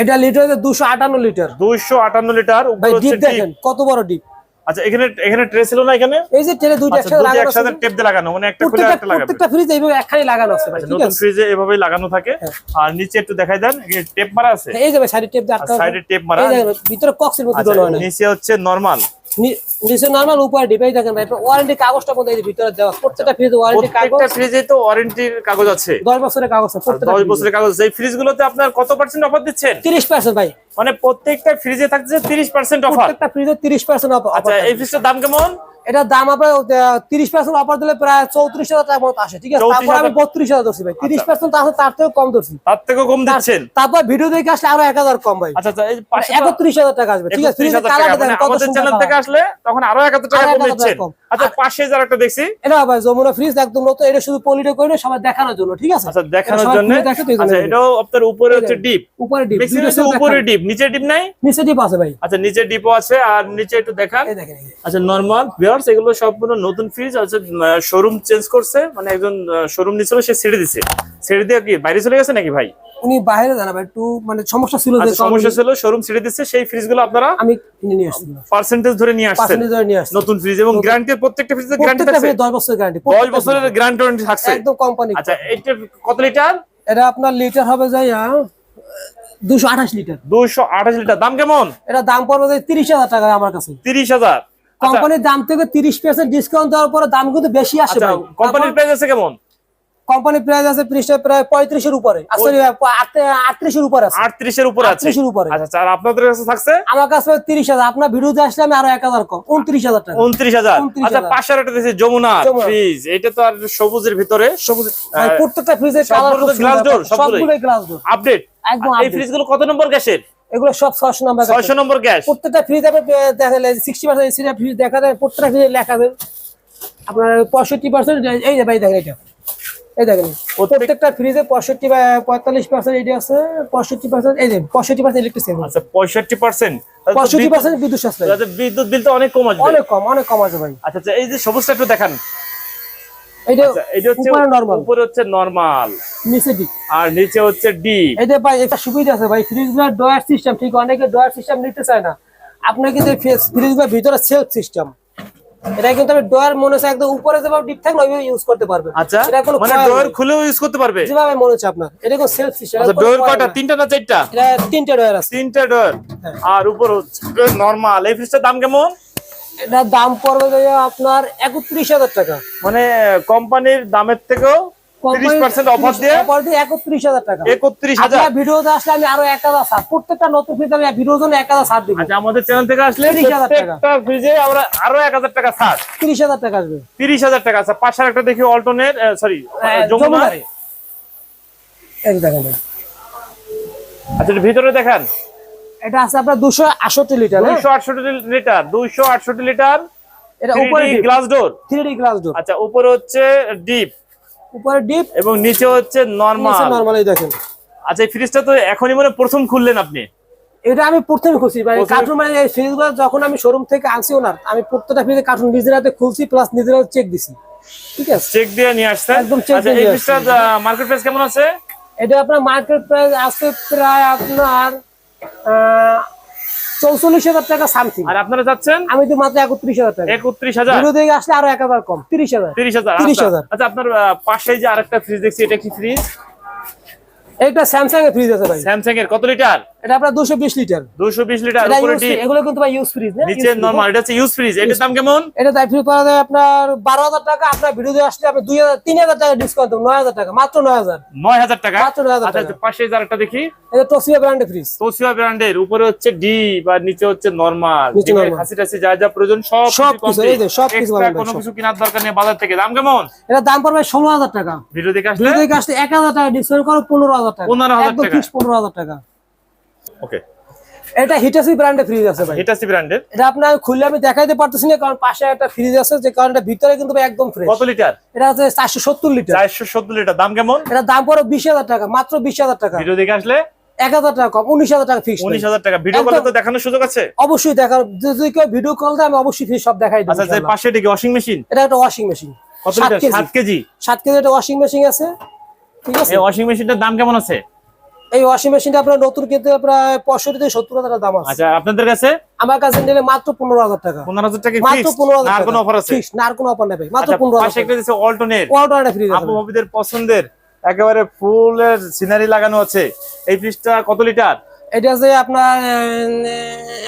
এটা লিটার দুশো আটান্ন লিটার। দুইশো আটান্ন লিটার। ভাই ডিপ দেখেন কত বড় ডিপ আচ্ছা এখানে এখানে ট্রে ছিল না এখানে? এই যে দুইটা আচ্ছা একসাথে লাগানো একসাথে টেপ দিয়ে লাগানো মানে একটা খুলে একটা লাগাবে। প্রত্যেকটা ফ্রিজ এইভাবে একখানি লাগানো আছে ভাই আচ্ছা, নতুন ফ্রিজে এভাবেই লাগানো থাকে। আর নিচে একটু দেখাই দেন টেপ মারা আছে? এই যে ভাই সাইডে টেপ দিয়ে সাইডে টেপ মারা এই ভিতরে কক্সের মতো আচ্ছা হয় না। নিচে হচ্ছে নরমাল নিচে নরমাল উপরে ডিপ এই দেখেন ভাই ওয়ারেন্টি কাগজটা কোথায় ভিতরে দেওয়া। প্রত্যেকটা ফ্রিজ ওয়ারেন্টি কাগজ প্রত্যেকটা ফ্রিজে তো ওয়ারেন্টির কাগজ আছে। দশ বছরের কাগজ আছে প্রত্যেকটা দশ বছরের কাগজ এই ফ্রিজ গুলোতে আপনার কত পার্সেন্ট অফার দিচ্ছেন? তিরিশ পার্সেন্ট ভাই। মানে প্রত্যেকটা ফ্রিজে থাকছে তিরিশ পার্সেন্ট অফার প্রত্যেকটা ফ্রিজে তিরিশ পার্সেন্ট আচ্ছা এই ফ্রিজটার দাম কেমন? এটার দাম আপনার তিরিশ পার্সেন্ট অফার দিলে প্রায় চৌত্রিশ হাজার টাকা মতো আসে ঠিক আছে? তারপর আমি বত্রিশ হাজার ধরছি ভাই। তিরিশ আচ্ছা। পার্সেন্ট আছে তার থেকেও কম ধরছি। তার থেকেও কম দিচ্ছেন? তারপর ভিডিও দেখে আসলে আরও এক হাজার কম ভাই। আচ্ছা আচ্ছা একত্রিশ হাজার টাকা আসবে ঠিক আছে? 31,000 ফ্রিজের টাকা। কালারটা মানে আমাদের চ্যানেল থেকে আসলে তখন আরও এক হাজার টাকা কম দিচ্ছেন। আচ্ছা পাশে যার একটা দেখছি। এটা ভাই যমুনা ফ্রিজ একদম নতুন এটা শুধু পলিটা করে না সবাই দেখানোর জন্য ঠিক আছে? আচ্ছা দেখানোর জন্য। খুলে দেখে তো এই জন্য আচ্ছা এটাও আপনার উপরে হচ্ছে ডিপ উপরে ডিপ উপরে ডিপ নিচে ডিপ নাই? নিচে ডিপ আছে ভাই। আচ্ছা নিচে ডিপও আছে আর নিচে একটু দেখান। আচ্ছা নরমাল ভিউয়ার্স এগুলো সম্পূর্ণ নতুন ফ্রিজ আছে শোরুম চেঞ্জ করছে। মানে একজন শোরুম নিছিল সে ছেড়ে দিছে। ছেড়ে দিয়ে কি বাইরে চলে গেছে নাকি ভাই? উনি বাইরে জানা ভাই একটু মানে সমস্যা ছিল যে আচ্ছা সমস্যা ছিল শোরুম ছেড়ে দিচ্ছে সেই ফ্রিজগুলো আপনারা আমি কিনে নিয়ে আসছি। পার্সেন্টেজ ধরে নিয়ে আসছেন। পার্সেন্টেজ ধরে নিয়ে আসছি। নতুন ফ্রিজ এবং গ্যারান্টি প্রত্যেকটা ফ্রিজে গ্যারান্টি প্রত্যেকটা থাকছে। ফ্রিজ দশ বছরের গ্যারান্টি দশ বছরের গ্যারান্টি থাকছে। একদম কোম্পানি আচ্ছা এটা কত লিটার? এটা আপনার লিটার হবে যাই দুশো আঠাশ লিটার। দুইশো আঠাশ লিটার। দাম কেমন? এটা দাম পড়বে যে তিরিশ হাজার টাকা আমার কাছে। তিরিশ হাজার। কোম্পানির দাম থেকে তিরিশ পার্সেন্ট ডিসকাউন্ট দেওয়ার পরে দাম কিন্তু বেশি আসে আচ্ছা ভাই। কোম্পানির প্রাইস আছে কেমন? কোম্পানির প্রাইস আছে পৃষ্ঠে প্রায় পঁয়ত্রিশের উপরে। সরি আটত্রিশের উপরে আছে। আটত্রিশের উপরে আছে। 38 এর উপরে। আচ্ছা আচ্ছা, আর আপনাদের কাছে থাকছে? আমার কাছে তিরিশ হাজার। আপনার ভিডিওতে আসলে আমি আরও এক হাজার কম। উনত্রিশ হাজার টাকা। উনত্রিশ হাজার। 29,000 আচ্ছা পাশে আর একটা দিয়েছে যমুনা। ফ্রিজ। এটা তো আর সবুজের ভিতরে সবুজ প্রত্যেকটা ফ্রিজের কালার glass door, সবগুলোই। সবগুলোই গ্লাস ডোর আপডেট একদম এই update। ফ্রিজগুলো কত নম্বর গ্যাসের? এগুলো সব ছশো নাম্বার ছয়শো নম্বর গ্যাস। প্রত্যেকটা ফ্রিজ আপনি দেখা যায় ফ্রিজ দেখা যায় প্রত্যেকটা ফ্রিজে লেখা যায়। আপনার পঁয়ষট্টি পার্সেন্ট এই যে ভাই দেখেন এটা। এই দেখেন। প্রত্যেকটা ফ্রিজে পঁয়ষট্টি বা পঁয়তাল্লিশ পার্সেন্ট এটি আছে পঁয়ষট্টি পার্সেন্ট এই যে পঁয়ষট্টি পার্সেন্ট ইলেকট্রিসিটি আচ্ছা পঁয়ষট্টি পার্সেন্ট পঁয়ষট্টি পার্সেন্ট বিদ্যুৎ সাশ্রয় বিদ্যুৎ বিল তো অনেক কম আসবে। অনেক কম অনেক কম আছে ভাই। আচ্ছা আচ্ছা এই যে সবুজটা একটু দেখান। এটা আচ্ছা এটা হচ্ছে নরমাল উপরে হচ্ছে নরমাল নিচে ডিপ আর নিচে হচ্ছে ডিপ এই ভাই একটা সুবিধা আছে ভাই ফ্রিজগুলো ডয়ার সিস্টেম ঠিক অনেকে ডয়ার সিস্টেম নিতে চায় না। আপনার কিন্তু ফ্রিজগুলো ভিতরে সেলফ সিস্টেম এটা কিন্তু আমি ডয়ার মনে হচ্ছে একদম উপরে যেভাবে ডিপ থাকলে ওইভাবে ইউজ করতে পারবেন আচ্ছা এটা কোনো মানে coil খুলেও ইউজ করতে পারবে? যেভাবে মনে হচ্ছে আপনার। এটা কোনো সেলফ সিস্টেম আচ্ছা কয়টা? তিনটা না চারটা? এটা তিনটে ডয়ার আছে। তিনটা ডোর হ্যাঁ। আর উপর হচ্ছে নরমাল এই ফ্রিজটার দাম কেমন? এটার দাম পড়বে আপনার একত্রিশ হাজার টাকা। মানে কোম্পানির দামের থেকেও প্রত্যেকটা নতুন ফ্রিজ আমি জন্য এক হাজার ছাড় দিব। আচ্ছা আমাদের চ্যানেল থেকে আসলে 30,000 টাকা। ফ্রিজে আমরা আরও এক হাজার টাকা ছাড়। তিরিশ হাজার টাকা আসবে। তিরিশ হাজার টাকা আছে। পাশে একটা দেখি অল্টনের সরি হ্যাঁ। আচ্ছা ভিতরে দেখান। এটা আছে আপনার দুশো আটষট্টি লিটার হ্যাঁ? দুইশো আটষট্টি লিটার দুইশো আটষট্টি লিটার এটা উপরে glass door three D glass door আচ্ছা উপরে হচ্ছে ডিপ উপরে ডিপ এবং নিচে হচ্ছে নরমাল নর্মালি দেখেন। আচ্ছা এই ফ্রিজটা তো এখনই মানে প্রথম খুললেন আপনি। এটা আমি প্রথমে খুলছি ভাই। কার্টুন মানে এই ফ্রিজগুলো যখন আমি শোরুম থেকে আনছি ওনার আমি প্রত্যেকটা ফ্রিজে কার্টুন নিজের হাতে খুলছি প্লাস নিজের হাতে চেক দিছি। ঠিক আছে? চেক দিয়ে নিয়ে আসছেন? একদম check আচ্ছা দিয়ে এই নিয়ে ফ্রিজটার মার্কেট প্রাইস কেমন আছে? এটা আপনার মার্কেট প্রাইস আছে প্রায় আপনার চৌচল্লিশ হাজার টাকা সামথিং আর আপনারা যাচ্ছেন? আমি তো মাত্র একত্রিশ হাজার টাকা। একত্রিশ হাজার? ভিডিও থেকে আসলে আরও এক হাজার কম। তিরিশ হাজার। তিরিশ হাজার। 30,000 আচ্ছা। আপনার পাশে যে আরেকটা ফ্রিজ দেখছি এটা কি ফ্রিজ এটা স্যামসাং এর ফ্রিজ আছে ভাই। স্যামসাং এর। কত লিটার এটা আপনার দুশো বিশ লিটার। দুশো বিশ লিটার উপরে use এগুলো কিন্তু ভাই ইউজ ফ্রিজ নিচে নরমাল এটা হচ্ছে ইউজ ফ্রিজ এটার দাম কেমন? এটা ফ্রি পাওয়া যায় আপনার বারো হাজার টাকা আপনার ভিডিও আসলে আপনি দুই হাজার তিন হাজার টাকা ডিসকাউন্ট দেবো নয় হাজার টাকা মাত্র নয় হাজার। নয় হাজার টাকা? মাত্র 9,000 আচ্ছা টাকা। পাশে যার একটা দেখি। এটা ব্র্যান্ডের ফ্রিজ তোসিয়া ব্র্যান্ডের উপরে হচ্ছে ডি বা নিচে হচ্ছে নরমাল। হাসি টাসি যা যা প্রয়োজন সব সব কিছু, এই যে, সব কিছু পাবেন কোনো কিছু কেনার দরকার নেই বাজার থেকে। দাম কেমন? এটা দাম পড়বে ষোলো হাজার টাকা। ভিডিও দেখে আসলে? ভিডিও দেখে আসলে এক হাজার টাকা ডিসকাউন্ট করো পনেরো হাজার টাকা। 15,000 টাকা। ফিক্স পনেরো হাজার টাকা। ওকে এটা হিটাসি ব্র্যান্ডের ফ্রিজ আছে ভাই। হিটাসি ব্র্যান্ডের এটা আপনার খুললে আমি দেখাইতে পারতেছি না কারণ পাশে একটা ফ্রিজ আছে যে কারণ ভিতরে কিন্তু একদম ফ্রেশ কত লিটার এটা চারশো সত্তর লিটার চারশো সত্তর লিটার দাম কেমন? এটা দাম পড়ে বিশ হাজার টাকা মাত্র বিশ হাজার টাকা। ভিডিও দেখে আসলে? এক হাজার টাকা কম উনিশ হাজার টাকা ফিক্স উনিশ হাজার টাকা। ভিডিও কলে তো দেখানোর সুযোগ আছে? অবশ্যই দেখার যদি কেউ ভিডিও কল দেয় আমি অবশ্যই ফ্রি সব দেখাই দেবো আচ্ছা। পাশে এটি ওয়াশিং মেশিন এটা একটা ওয়াশিং মেশিন কত সাত লিটার কেজি। সাত কেজি? সাত কেজি একটা ওয়াশিং মেশিন আছে। ঠিক আছে? এই ওয়াশিং মেশিনটার দাম কেমন আছে? এই ওয়াশিং মেশিনটা আপনার নতুন কিনতে প্রায় পঁয়ষট্টি থেকে সত্তর হাজার টাকা দাম আছে। আচ্ছা আপনাদের কাছে? আমার কাছে নিলে মাত্র পনেরো হাজার টাকা। পনেরো হাজার টাকা মাত্র পনেরো হাজার কোনো অফার আছে? না আর কোনো অফার নেবে মাত্র আচ্ছা, পনেরো হাজার টাকা। দিচ্ছে অল্টনের কোয়ার্টার ফ্রিজ আপু ভাবিদের পছন্দের একেবারে ফুলের সিনারি লাগানো আছে। এই ফ্রিজটা কত লিটার এটা আছে আপনার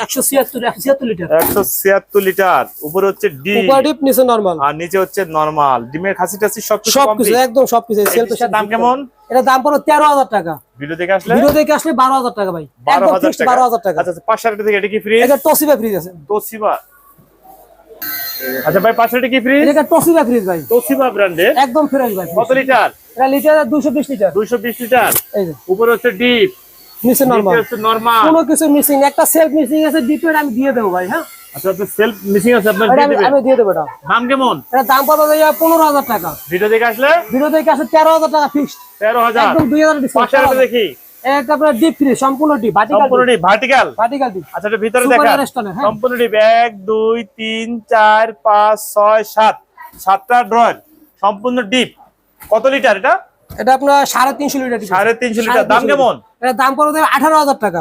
একশো ছিয়াত্তর একশো ছিয়াত্তর লিটার। একশো ছিয়াত্তর লিটার উপরে হচ্ছে ডিম। উপর ডিপ নিচে নর্মাল আর নিচে হচ্ছে নরমাল ডিমের খাসি টাসি সবকিছু সব কিছু complete। একদম সব কিছু এই দাম কেমন? এটা দাম পড়ো তেরো হাজার টাকা। ভিডিও দেখে আসলে? ভিডিও দেখে আসলে বারো হাজার টাকা ভাই। বারো একদম হাজার ফিক্সড টাকা। বারো হাজার টাকা। আচ্ছা আচ্ছা, থেকে এটা কি ফ্রিজ এটা টসিবা ফ্রিজ আছে। তোসিবা আচ্ছা ভাই পাঁচশো টাকা কি ফ্রিজ এটা টসিবা ফ্রিজ ভাই। তোসিবা ব্র্যান্ডের একদম ফ্রেশ ভাই। কত লিটার? এটা লিটার দুশো বিশ লিটার। দুইশো বিশ লিটার। এই যে। উপরে হচ্ছে ডিপ। নিচে নর্মাল নরমাল কোনো কিছু মিসিং একটা সেলফ মিসিং আছে ডিপের আমি দিয়ে দেবো ভাই হ্যাঁ? আচ্ছা আচ্ছা সেলফ মিসিং আছে আপনার দিয়ে দেবেন? আমি দিয়ে দেবো এটা। দাম কেমন? এটা দাম পাবো ভাই পনেরো হাজার টাকা। ভিডিও দেখে আসলে? ভিডিও দেখে আসলে তেরো হাজার টাকা ফিক্সড তেরো হাজার। একদম দুই হাজার পাঁচশো দেখি। একটা আপনার ডিপ ফ্রিজ সম্পূর্ণ ডিপ ভার্টিকাল সম্পূর্ণ ডিপ ভার্টিক্যাল ভার্টিকাল ডিপ আচ্ছা এটা ভিতরে দেখা। হ্যাঁ। সম্পূর্ণ ডিপ এক দুই তিন চার পাঁচ ছয় সাত। সাতটা ড্রয়ার সম্পূর্ণ ডিপ কত লিটার এটা? এটা আপনার সাড়ে তিনশো লিটার সাড়ে তিনশো লিটার। দাম কেমন? এটা দাম আঠারো হাজার টাকা।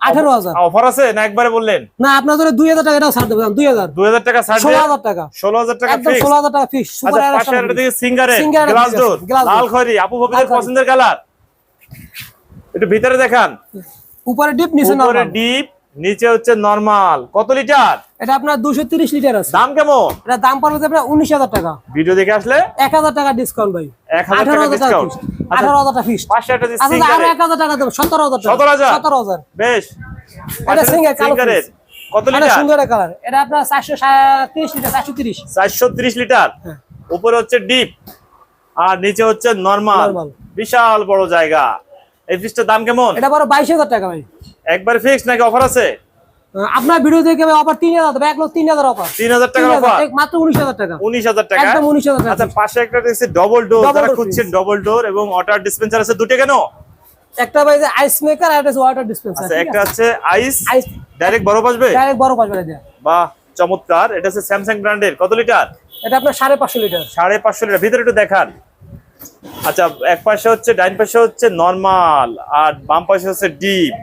আঠারো হাজার। অফার আছে না একবারে বললেন? না আপনার ধরে দুই হাজার টাকা ছাড় দেবো দুই হাজার। দুই হাজার টাকা ছাড় ষোলো হাজার টাকা। ষোলো হাজার টাকা একদম ষোলো হাজার টাকা ফিক্স সুপার পাশে একটা দিকে সিঙ্গারে গ্লাস ডোর আছে, glass door। লাল খয়রি আপু ভাবিদের পছন্দের কালার। একটু ভিতরে দেখান। উপরে ডিপ নিচে উপরে ডিপ নিচে হচ্ছে নরমাল কত লিটার এটা আপনার দুশো তিরিশ লিটার আছে। দাম কেমন? এটা দাম পড়বে আপনার উনিশ হাজার টাকা। ভিডিও দেখে আসলে? এক হাজার টাকা ডিসকাউন্ট ভাই। এক হাজার টাকা টাকা ডিসকাউন্ট আচ্ছা আরও টাকা দেবো সতেরো হাজার টাকা। 17,000? সতেরো হাজার। বেশ। এটা কালো fridge। কত এটা লিটার সুন্দর কালার এটা আপনার চারশো তিরিশ লিটার চারশো তিরিশ। চারশো ত্রিশ লিটার। উপরে হচ্ছে ডিপ আর নিচে হচ্ছে নরমাল বিশাল বড় জায়গা। এই ফ্রিজটার দাম কেমন? এটা বড় বাইশ হাজার টাকা ভাই। একবার ফিক্স নাকি অফার আছে? আপনার ভিডিও দেখে অফার তিন হাজার দেবে এক লোক তিন হাজার অফার তিন হাজার অফার মাত্র উনিশ হাজার টাকা। উনিশ হাজার টাকা? একদম উনিশ হাজার টাকা। আচ্ছা পাশে একটা দেখছি ডবল ডোর যারা খুঁজছেন ডবল ডোর এবং ওয়াটার ডিসপেন্সার আছে দুটো কেন? একটা ভাই যে আইস মেকার আর একটা ওয়াটার ডিসপেন্সার আচ্ছা একটা আছে? আইস আইস ডাইরেক্ট বরফ আসবে? ডাইরেক্ট বড় পাঁচ বেড়ে বাহ চমৎকার। এটা হচ্ছে স্যামসাং ব্র্যান্ডের কত লিটার এটা আপনার সাড়ে পাঁচশো লিটার সাড়ে পাঁচশো লিটার ভিতরে একটু দেখান। আচ্ছা এক পাশে হচ্ছে ডাইন পাশে হচ্ছে নরমাল আর বাম পাশে হচ্ছে ডিপ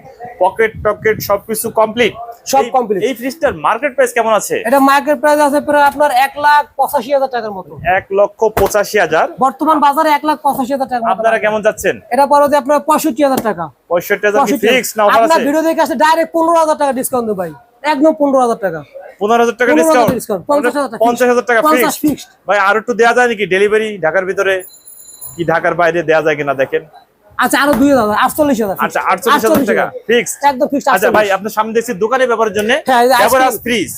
পকেট টকেট সবকিছু কমপ্লিট সব complete। এই ফ্রিজটার মার্কেট প্রাইস কেমন আছে? এটা মার্কেট প্রাইস আছে প্রায় আপনার এক লাখ পঁচাশি হাজার টাকার মতো। এক লক্ষ পঁচাশি হাজার? বর্তমান বাজারে এক লাখ পঁচাশি হাজার টাকা আপনারা কেমন যাচ্ছেন? এটা পরে যে আপনার পঁয়ষট্টি হাজার টাকা। পঁয়ষট্টি হাজার পঁয়ষট্টি ফিক্স না অফার আপনার আছে? ভিডিও দেখে আসলে ডাইরেক্ট পনেরো হাজার টাকা ডিসকাউন্ট দেবো ভাই। একদম পনেরো হাজার টাকা। পনেরো হাজার টাকা ডিসকাউন্ট discount, পঞ্চাশ হাজার টাকা পঞ্চাশ হাজার টাকা ফিক্স ভাই আর একটু দেওয়া যায় নাকি ডেলিভারি ঢাকার ভিতরে? কি ঢাকার বাইরে দেওয়া যায় কিনা দেখেন? আচ্ছা আরও দুই হাজার আটচল্লিশ হাজার আচ্ছা আটচল্লিশ হাজার টাকা ফিক্স একদম ফিক্সড আচ্ছা ভাই আপনার সামনে দেখছি দোকানে ব্যাপারের জন্য হ্যাঁ, এই যে এভারাজ ice cream। ফ্রিজ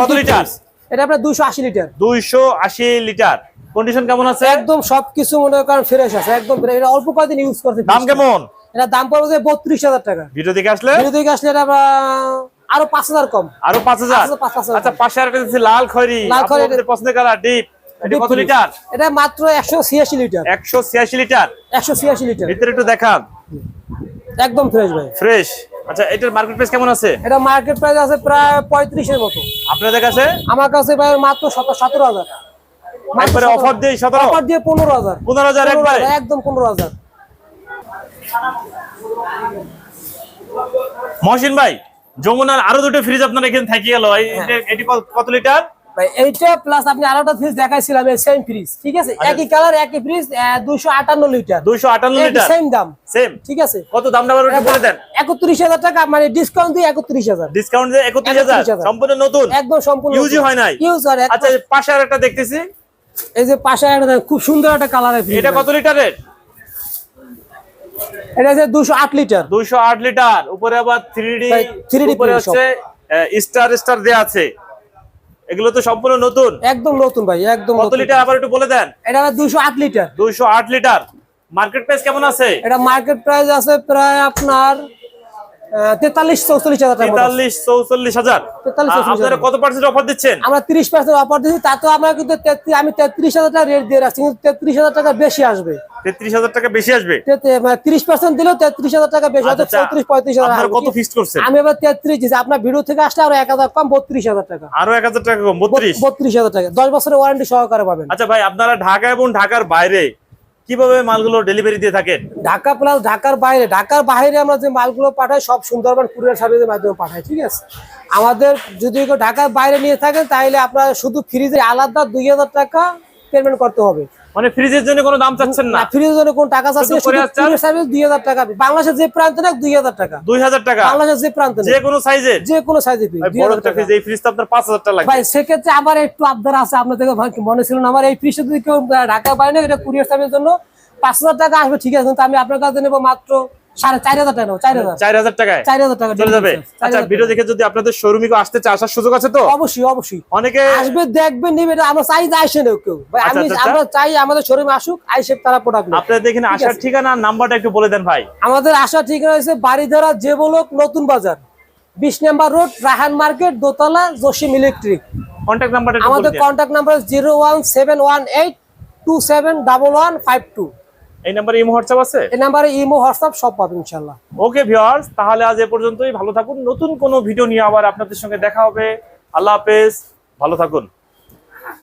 কত লিটার? এটা আপনার দুশো আশি লিটার। দুইশো আশি লিটার। কন্ডিশন কেমন আছে? একদম সবকিছু মনে করেন ফ্রেশ আছে একদম এটা অল্প কয়েকদিন ইউজ করতে দাম কেমন? এটা দাম পড়বে যে বত্রিশ হাজার টাকা। ভিডিও আসলে? ভিডিও থেকে আসলে এটা আরও পাঁচ হাজার কম। আরও পাঁচ হাজার। আচ্ছা পাশে লাল খয়রি। লাল খয়েরি। পছন্দের কালার ডিপ এটা কত লিটার? এটা মাত্র ভিতরে একটু দেখান। একদম ফ্রেশ ভাই। ফ্রেশ আচ্ছা এটার মার্কেট প্রাইস কেমন আছে? এটা মার্কেট প্রাইস আছে প্রায় পঁয়ত্রিশের মতো। আপনাদের কাছে? আমার কাছে ভাই মাত্র সতেরো সতেরো হাজার। একবারে অফার দিয়ে অফার একবারে? একদম মহসিন ভাই যমুনার আরও দুটো ফ্রিজ আপনার এখানে থাকি গেল। হ্যাঁ। এটি কত লিটার? ভাই এইটা প্লাস আপনি আরেকটা ফ্রিজ দেখাইছিলাম সেম ফ্রিজ ঠিক আছে। একই কালার একই ফ্রিজ লিটার দুইশো আটান্ন লিটার সেম দাম। সেম ঠিক আছে? কত একটু বলে দেন। হাজার টাকা মানে ডিসকাউন্ট দিয়ে একত্রিশ হাজার। ডিসকাউন্ট দিয়ে 31,000 সম্পূর্ণ নতুন? একদম সম্পূর্ণ ইউজই হয় নাই? ইউজ আর আচ্ছা পাশে দেখতেছি। এই যে পাশে খুব সুন্দর একটা ফ্রিজ এটা কত লিটারের এটা যে দুশো আট লিটার দুইশো আট লিটার উপরে আবার থ্রি ডি ভাই, 3D উপরে হচ্ছে স্টার স্টার দেয়া আছে। এগুলো তো সম্পূর্ণ নতুন। একদম নতুন ভাই একদম কত লিটার? আবার একটু বলে দেন। এটা দুশো আট লিটার। দুইশো আট লিটার। মার্কেট প্রাইস কেমন আছে? এটা মার্কেট প্রাইস আছে প্রায় আপনার তেতাল্লিশ চৌচল্লিশ হাজার তেতাল্লিশ চৌচল্লিশ হাজার। 43, 44 আপনারা কত পার্সেন্ট অফার দিচ্ছেন? আমরা তিরিশ পার্সেন্ট অফার দিচ্ছি তাতেও আমরা কিন্তু আমি তেত্রিশ হাজার টাকা রেট দিয়ে রাখছি কিন্তু তেত্রিশ হাজার টাকা বেশি আসবে। তেত্রিশ হাজার টাকা বেশি আসবে? তিরিশ পার্সেন্ট দিলেও তেত্রিশ হাজার টাকা বেশি হয়তো আচ্ছা, চৌত্রিশ পঁয়ত্রিশ হাজার কত করছেন? আমি এবার তেত্রিশ দিচ্ছি আপনার ভিডিও থেকে আসলে আরও এক হাজার কম বত্রিশ হাজার টাকা। আরও এক হাজার টাকা কম বত্রিশ? বত্রিশ হাজার টাকা দশ বছরের ওয়ারেন্টি সহকারে পাবেন। আচ্ছা ভাই আপনারা ঢাকা এবং ঢাকার বাইরে কীভাবে মালগুলো ডেলিভারি দিয়ে থাকেন? ঢাকা প্লাস ঢাকার বাইরে ঢাকার বাইরে আমরা যে মালগুলো পাঠাই, সব সুন্দরবন কুরিয়ার সার্ভিসের মাধ্যমে পাঠাই, ঠিক আছে? আমাদের যদি কেউ ঢাকার বাইরে নিয়ে থাকেন, তাহলে আপনার শুধু ফ্রিজে আলাদা দুই হাজার টাকা পেমেন্ট করতে হবে। মানে ফ্রিজের জন্য কোনো দাম চাচ্ছেন না। ফ্রিজের জন্য কোন টাকা চাচ্ছেন কুরিয়ার সার্ভিস দুই হাজার টাকা বাংলাদেশের যে প্রান্তে না দুই হাজার টাকা। দুই হাজার টাকা। বাংলাদেশের যে প্রান্তে যে কোনো সাইজের যে কোনো সাইজে ফ্রিজ বড় একটা ফ্রিজ এই ফ্রিজ তো আপনার পাঁচ হাজার টাকা লাগবে ভাই সেক্ষেত্রে আমার একটু আবদার আছে আপনার থেকে ভাই মনে ছিল না? আমার এই ফ্রিজ যদি কেউ ঢাকা বাইরে না এটা কুরিয়ার সার্ভিসের জন্য পাঁচ হাজার টাকা আসবে ঠিক আছে কিন্তু আমি আপনার কাছে নেব মাত্র সাড়ে চার হাজার টাকা চার হাজার। চার হাজার টাকায়? চার হাজার টাকা চলে যাবে? delivery charge, চার আচ্ছা ভিডিও দেখে যদি আপনাদের শোরুমে আসতে চায় আসার সুযোগ আছে তো? অবশ্যই অবশ্যই। অনেকে আসবে দেখবে নিবে আমরা চাই যে আইসে নেও কেউ। আচ্ছা, আমি আচ্ছা, আমরা চাই আমাদের শোরুমে আসুক আইসে তারা প্রোডাক্ট আপনাদের এখানে আসার ঠিকানা নাম্বারটা একটু বলে দেন ভাই। আমাদের ঠিকানা বাড়িধারা যে বলক নতুন বাজার বিশ নাম্বার রোড রাহান মার্কেট দোতলা জসিম ইলেকট্রিক। কন্ট্যাক্ট আমাদের। Contact number zero one seven one eight two seven double one five two এই নাম্বারে ইমো হোয়াটসঅ্যাপ আছে? এই নাম্বারে ইমো হোয়াটসঅ্যাপ সব পাবেন ইনশাআল্লাহ। ওকে ভিউয়ার্স তাহলে আজ এ পর্যন্তই। ভালো থাকুন। নতুন কোনো ভিডিও নিয়ে আবার আপনাদের সঙ্গে দেখা হবে। আল্লাহ হাফেজ। ভালো থাকুন।